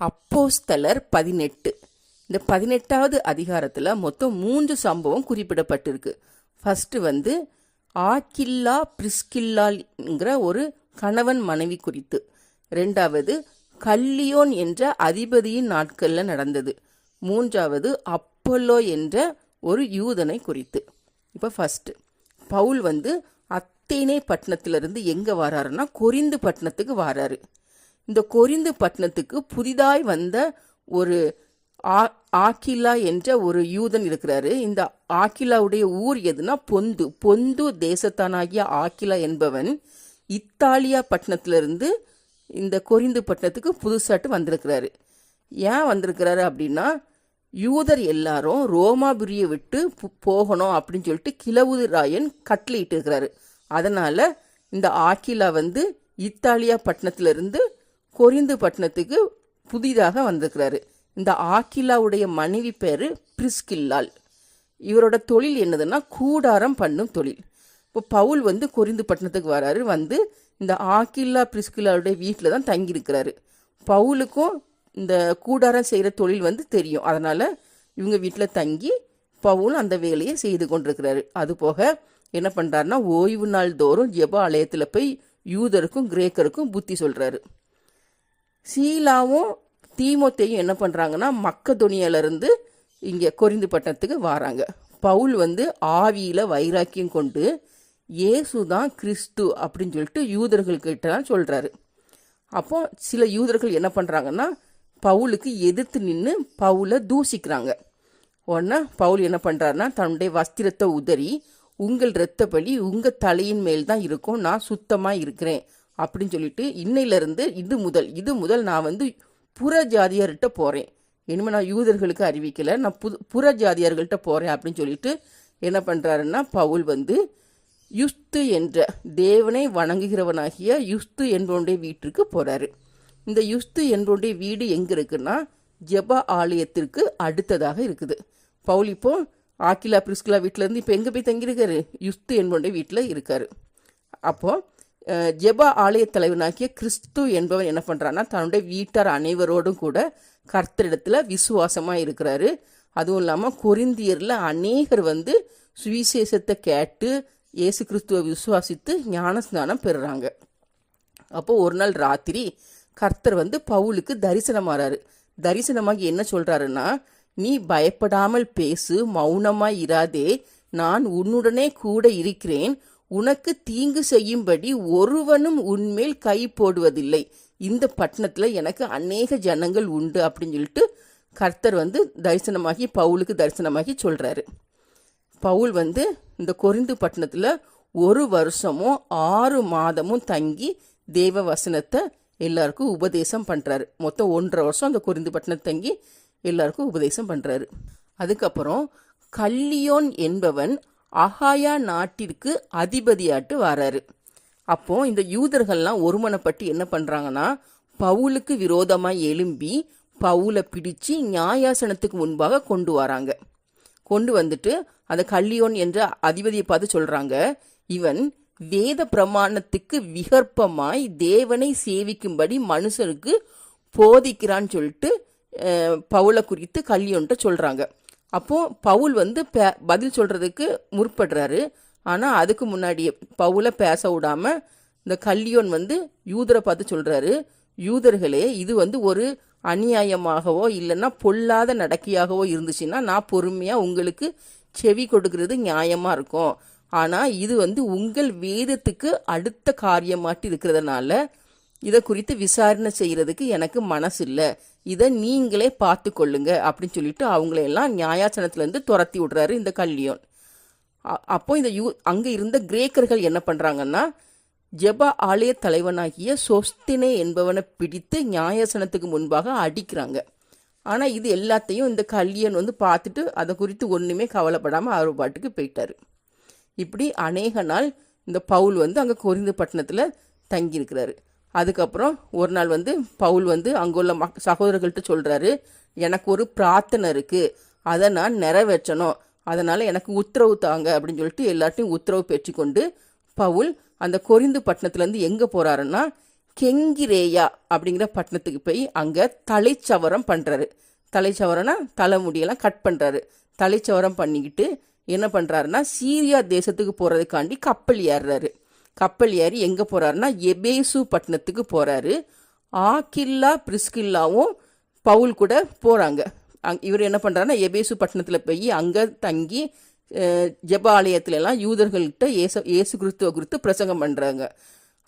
அப்போஸ்தலர் பதினெட்டு. இந்த பதினெட்டாவது அதிகாரத்தில் மொத்தம் மூன்று சம்பவம் குறிப்பிடப்பட்டிருக்கு. ஃபஸ்ட்டு வந்து ஆக்கில்லா பிரிஸ்கில்லாங்கிற ஒரு கணவன் மனைவி குறித்து. ரெண்டாவது கல்லியோன் என்ற அதிபதியின் நாட்களில் நடந்தது. மூன்றாவது அப்பல்லோ என்ற ஒரு யூதனை குறித்து. இப்போ ஃபஸ்ட்டு பவுல் வந்து அத்தேனே பட்டணத்திலிருந்து எங்கே வராருன்னா கொரிந்து பட்டணத்துக்கு வராரு. இந்த கொரிந்து பட்டணத்துக்கு புதிதாய் வந்த ஒரு ஆ- ஆக்கிலா என்ற ஒரு யூதன் இருக்கிறாரு. இந்த ஆக்கிலாவுடைய ஊர் எதுனா பொந்து பொந்து தேசத்தானாகிய ஆக்கிலா என்பவன் இத்தாலியா பட்டணத்திலிருந்து இந்த கொரிந்து பட்டணத்துக்கு புதுசாட்டு வந்திருக்கிறாரு. ஏன் வந்திருக்கிறாரு அப்படின்னா யூதர் எல்லாரும் ரோமாபுரியை விட்டு போகணும் அப்படின்னு சொல்லிட்டு கிழவுது ராயன் கட்டளையிட்டு இருக்கிறாரு அதனால இந்த ஆக்கிலா வந்து இத்தாலியா பட்டணத்திலிருந்து கொரிந்து பட்டணத்துக்கு புதிதாக வந்திருக்கிறாரு. இந்த ஆக்கிலாவுடைய மனைவி பேர் பிரிஸ்கில்லால். இவரோட தொழில் என்னதுன்னா கூடாரம் பண்ணும் தொழில். இப்போ பவுல் வந்து கொரிந்து பட்டணத்துக்கு வராரு வந்து இந்த ஆக்கில்லா பிரிஸ்கில்லாவுடைய வீட்டில் தான் தங்கியிருக்கிறாரு. பவுலுக்கும் இந்த கூடாரம் செய்கிற தொழில் வந்து தெரியும். அதனால் இவங்க வீட்டில் தங்கி பவுல் அந்த வேலையை செய்து கொண்டிருக்கிறாரு. அது போக என்ன பண்ணுறாருன்னா ஓய்வு நாள் தோறும் ஜெப ஆலயத்தில் போய் யூதருக்கும் கிரேக்கருக்கும் புத்தி சொல்கிறாரு சீலாவும் தீமோத்தையும் என்ன பண்ணுறாங்கன்னா மக்கதுனியிலிருந்து இங்கே கொரிந்து பட்டணத்துக்கு வராங்க. பவுல் வந்து ஆவியில் வைராக்கியம் கொண்டு இயேசு தான் கிறிஸ்து அப்படின்னு சொல்லிட்டு யூதர்கள்கிட்ட சொல்கிறாரு அப்போ சில யூதர்கள் என்ன பண்ணுறாங்கன்னா பவுலுக்கு எதிர்த்து நின்று பவுலை தூசிக்கிறாங்க. உடனே பவுல் என்ன பண்ணுறாருன்னா தன்னுடைய வஸ்திரத்தை உதறி உங்கள் இரத்த பலி உங்கள் தலையின் மேல் தான் இருக்கும் நான் சுத்தமாக இருக்கிறேன். அப்படின்னு சொல்லிட்டு இன்னையிலிருந்து இது முதல் இது முதல் நான் வந்து புற ஜாதியார்கிட்ட போகிறேன் இனிமேல் நான் யூதர்களுக்கு அறிவிக்கலை. நான் புது புற ஜாதியார்கள்ட்ட போகிறேன் அப்படின்னு சொல்லிட்டு என்ன பண்ணுறாருன்னா பவுல் வந்து யுஸ்து என்ற தேவனை வணங்குகிறவனாகிய யுஸ்து என்பவனுடைய வீட்டிற்கு போகிறாரு இந்த யுஸ்து என்பவனுடைய வீடு எங்கே இருக்குன்னா ஜெபா ஆலயத்திற்கு அடுத்ததாக இருக்குது. பவுல் இப்போ ஆக்கிலா பிரிஸ்கிலா வீட்டிலேருந்து இப்போ எங்கே போய் தங்கியிருக்காரு? யுஸ்து என்பவனுடைய வீட்டில் இருக்கார். அப்போது ஜெப ஆலய தலைவனாகிய கிறிஸ்து என்பவன் என்ன பண்ணுறான்னா தன்னுடைய வீட்டார் அனைவரோடும் கூட கர்த்தரிடத்தில் விசுவாசமாக இருக்கிறாரு. அதுவும் இல்லாமல் கொரிந்தியரில் அநேகர் வந்து சுவிசேஷத்தை கேட்டு இயேசு கிறிஸ்துவை விசுவாசித்து ஞானஸ்நானம் பெறுறாங்க. அப்போ ஒரு நாள் ராத்திரி கர்த்தர் வந்து பவுலுக்கு தரிசனமாறாரு. தரிசனமாகி என்ன சொல்கிறாருன்னா நீ பயப்படாமல் பேசு மௌனமாய் இராதே நான் உன்னுடனே கூட இருக்கிறேன். உனக்கு தீங்கு செய்யும்படி ஒருவனும் உன்மேல் கை போடுவதில்லை. இந்த பட்டணத்தில் எனக்கு அநேக ஜனங்கள் உண்டு அப்படின்னு சொல்லிட்டு கர்த்தர் வந்து தரிசனமாகி பவுலுக்கு தரிசனமாகி சொல்கிறாரு பவுல் வந்து இந்த கொரிந்து பட்டணத்தில் ஒரு வருஷமும் ஆறு மாதமும் தங்கி தேவ வசனத்தை எல்லாருக்கும் உபதேசம் பண்ணுறாரு மொத்தம் ஒன்றரை வருஷம் அந்த கொரிந்து பட்டணம் தங்கி எல்லாருக்கும் உபதேசம் பண்ணுறாரு அதுக்கப்புறம் கல்லியோன் என்பவன் அகாயா நாட்டிற்கு அதிபதியாட்டு வராரு. அப்போ இந்த யூதர்கள்லாம் ஒருமனப்பட்டு என்ன பண்றாங்கன்னா பவுலுக்கு விரோதமாக எழும்பி பவுலை பிடிச்சு நியாயாசனத்துக்கு முன்பாக கொண்டு வராங்க. கொண்டு வந்துட்டு அந்த கல்லியோன் என்ற அதிபதியை பார்த்து சொல்றாங்க இவன் வேத பிரமாணத்துக்கு விகற்பமாய் தேவனை சேவிக்கும்படி மனுஷருக்கு போதிக்கிறான்னு சொல்லிட்டு பவுலை குறித்து கல்லியோன்ட்ட சொல்றாங்க. அப்போ பவுல் வந்து பே- பதில் சொல்றதுக்கு முற்படுறாரு. ஆனா அதுக்கு முன்னாடியே பவுலை பேச விடாம இந்த கல்லியோன் வந்து யூதரை பார்த்து சொல்றாரு யூதர்களே இது வந்து ஒரு அநியாயமாகவோ இல்லைன்னா பொல்லாத நடக்கையாகவோ இருந்துச்சுன்னா நான் பொறுமையா உங்களுக்கு செவி கொடுக்கிறது நியாயமா இருக்கும். ஆனா இது வந்து உங்கள் வேதத்துக்கு அடுத்த காரியமாட்டி இருக்கிறதுனால இதை குறித்து விசாரணை செய்யறதுக்கு எனக்கு மனசு இல்லை இதை நீங்களே பார்த்து கொள்ளுங்க அப்படின்னு சொல்லிட்டு அவங்களையெல்லாம் நியாயாசனத்துலேருந்து துரத்தி விடுறாரு இந்த கல்லியோன். அ- அப்போ இந்த யூ அங்கே இருந்த கிரேக்கர்கள் என்ன பண்ணுறாங்கன்னா ஜெப ஆலய தலைவனாகிய சொஸ்தினே என்பவனை பிடித்து நியாயாசனத்துக்கு முன்பாக அடிக்கிறாங்க. ஆனால் இது எல்லாத்தையும் இந்த கல்யன் வந்து பார்த்துட்டு அதை குறித்து ஒன்றுமே கவலைப்படாமல் அவர் பாட்டுக்கு போயிட்டாரு. இப்படி அநேக நாள் இந்த பவுல் வந்து அங்கே கொரிந்து பட்டணத்தில் தங்கியிருக்கிறாரு. அதுக்கப்புறம் ஒரு நாள் வந்து பவுல் வந்து அங்குள்ள மக் சகோதரர்கள்ட்ட சொல்கிறாரு எனக்கு ஒரு பிரார்த்தனை இருக்குது அதை நான் நிறைவேற்றணும். அதனால் எனக்கு உத்தரவு தாங்க. அப்படின்னு சொல்லிட்டு எல்லார்ட்டையும் உத்தரவு பெற்றுக்கொண்டு பவுல் அந்த கொரிந்து பட்டணத்துலேருந்து எங்கே போகிறாருன்னா கெங்கிரேயா அப்படிங்கிற பட்டணத்துக்கு போய் அங்கே தலைச்சவரம் பண்ணுறாரு தலைச்சவரம்னா தலைமுடியெல்லாம் கட் பண்ணுறாரு தலைச்சவரம் பண்ணிக்கிட்டு என்ன பண்ணுறாருன்னா சீரியா தேசத்துக்கு போகிறதுக்காண்டி கப்பல் ஏறுறாரு. கப்பல் ஏறி எங்கே போகிறாருன்னா எபேசு பட்டணத்துக்கு போகிறாரு ஆக்கில்லா பிரிஸ்கில்லாவும் பவுல் கூட போகிறாங்க அங் இவர் என்ன பண்ணுறாருன்னா எபேசு பட்டணத்தில் போய் அங்கே தங்கி அஹ், ஜெப யூதர்கள்கிட்ட ஏசு ஏசு கிறிஸ்துவ குறித்து பிரசங்கம் பண்ணுறாங்க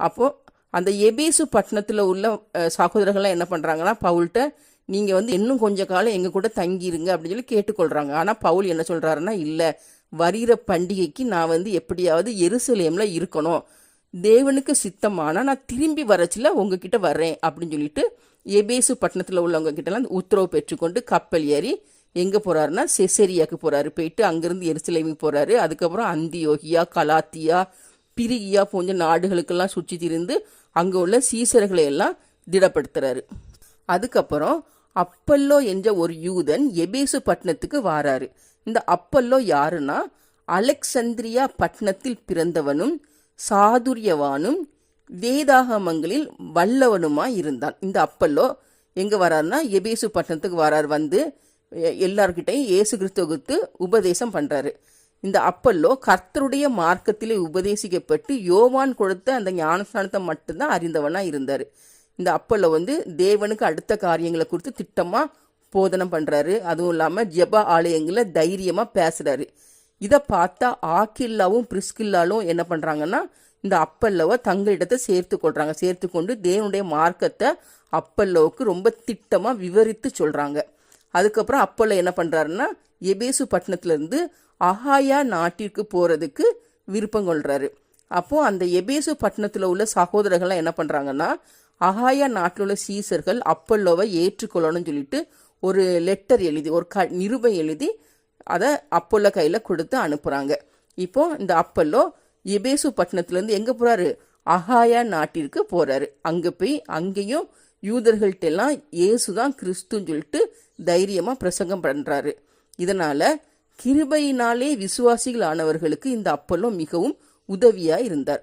அப்போது அந்த எபேசு பட்டணத்தில் உள்ள சகோதரர்கள்லாம் என்ன பண்ணுறாங்கன்னா பவுல்கிட்ட நீங்கள் வந்து இன்னும் கொஞ்ச காலம் எங்கள் கூட தங்கிருங்க அப்படின்னு சொல்லி கேட்டுக்கொள்கிறாங்க ஆனால் பவுல் என்ன சொல்கிறாருன்னா இல்லை வருகிற பண்டிகைக்கு நான் வந்து எப்படியாவது எருசலேமில் இருக்கணும். தேவனுக்கு சித்தமானால் நான் திரும்பி வரச்சில உங்ககிட்ட வர்றேன் அப்படின்னு சொல்லிட்டு எபேசு பட்டணத்தில் உள்ளவங்க கிட்டலாம் உத்தரவு பெற்றுக்கொண்டு கப்பல் ஏறி எங்கே போகிறாருன்னா செசேரியாவுக்கு போகிறாரு போயிட்டு அங்கேருந்து எருசலேமுக்கு போகிறாரு அதுக்கப்புறம் அந்தியோகியா கலாத்தியா பிரிகியா போன்ற நாடுகளுக்கெல்லாம் சுற்றி திரிந்து அங்கே உள்ள சீசர்களை எல்லாம் திடப்படுத்துகிறாரு அதுக்கப்புறம் அப்பல்லோ என்ற ஒரு யூதன் எபேசு பட்டணத்துக்கு வாராரு. இந்த அப்பல்லோ யாருன்னா? அலெக்சந்திரியா பட்டணத்தில் பிறந்தவனும் சாதுரியவானும் வேதாகமங்களில் வல்லவனுமாய் இருந்தான். இந்த அப்பல்லோ எங்க வராருன்னா? எபேசு பட்டணத்துக்கு வரார். வந்து எல்லார்கிட்டையும் இயேசு கிறிஸ்துவுக்கு உபதேசம் பண்றாரு. இந்த அப்பல்லோ கர்த்தருடைய மார்க்கத்திலே உபதேசிக்கப்பட்டு யோவான் கொடுத்த அந்த ஞானஸ்தானத்தை மட்டும்தான் அறிந்தவனா இருந்தார். இந்த அப்பல்ல வந்து தேவனுக்கு அடுத்த காரியங்களை குறித்து திட்டமாக போதனம் பண்ணுறாரு அதுவும் இல்லாமல் ஜெபா ஆலயங்களை தைரியமாக பேசுகிறாரு இதை பார்த்தா ஆக்கில்லாவும் பிரிஸ்கில்லாலும் என்ன பண்ணுறாங்கன்னா இந்த அப்பல்லவை தங்களிடத்தை சேர்த்து கொள்கிறாங்க சேர்த்து கொண்டு தேவனுடைய மார்க்கத்தை அப்பல்லோவுக்கு ரொம்ப திட்டமாக விவரித்து சொல்கிறாங்க அதுக்கப்புறம் அப்பல்லோ என்ன பண்ணுறாருன்னா எபேசு பட்டணத்துலேருந்து அஹாயா நாட்டிற்கு போகிறதுக்கு விருப்பம் கொள்கிறாரு அப்போது அந்த எபேசு பட்டணத்தில் உள்ள சகோதரர்கள்லாம் என்ன பண்ணுறாங்கன்னா அஹாயா நாட்டில் உள்ள சீசர்கள் அப்பல்லோவை ஏற்றுக்கொள்ளணும்னு சொல்லிட்டு ஒரு லெட்டர் எழுதி ஒரு க நிருபம் எழுதி அதை அப்பல்லோ கையில் கொடுத்து அனுப்புகிறாங்க இப்போ இந்த அப்பல்லோ எபேசு பட்டணத்துலேருந்து எங்கே போகிறாரு அகாயா நாட்டிற்கு போகிறாரு அங்கே போய் அங்கேயும் யூதர்கள்ட்ட எல்லாம் இயேசு தான் கிறிஸ்துன்னு சொல்லிட்டு தைரியமாக பிரசங்கம் பண்ணுறாரு இதனால் கிருபையினாலே விசுவாசிகள் ஆனவர்களுக்கு இந்த அப்பல்லோ மிகவும் உதவியாக இருந்தார்.